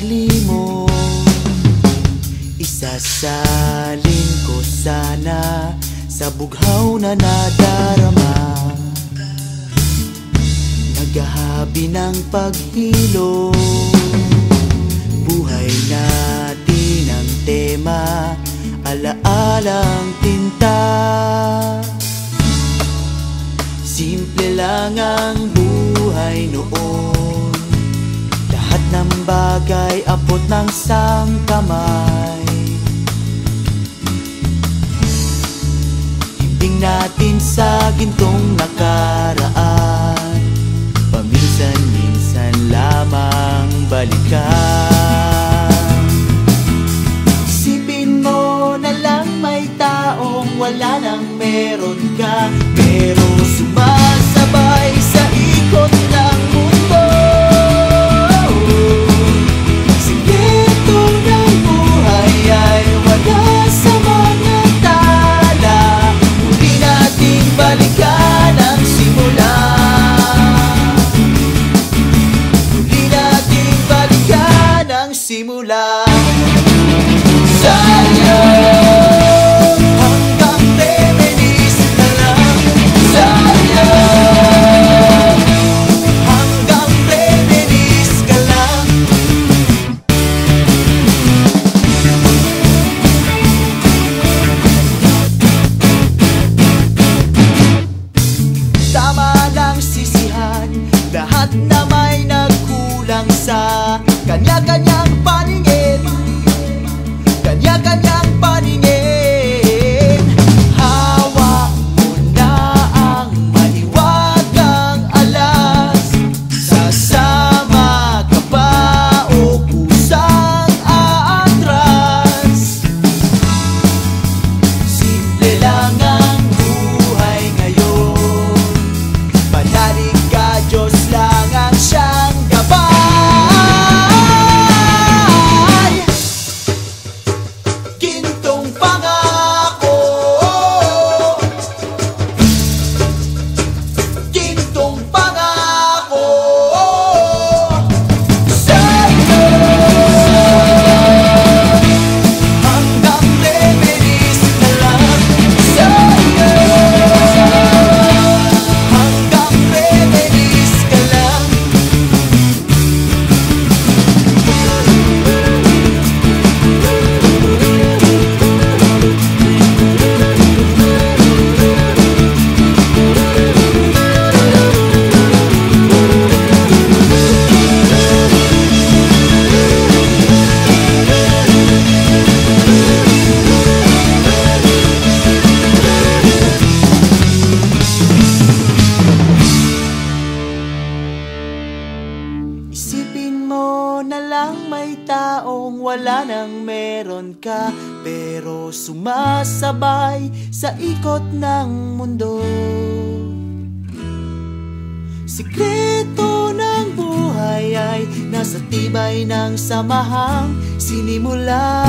paglimos Isasalin ko sana sa bughaw na nadarama. Naghahabi ng paghilo. Buhay natin ang tema Alaala Alaalang tinta. Simple lang ang buhay noon ng bagay abot ng sangkamay Himbing natin sa gintong nakaraan Paminsan-minsan lamang balikan. Isipin mo na lang may taong wala nang meron ka mo na lang may taong wala nang meron ka Pero sumasabay sa ikot ng mundo. Sikreto ng buhay ay nasa tibay ng samahang sinimula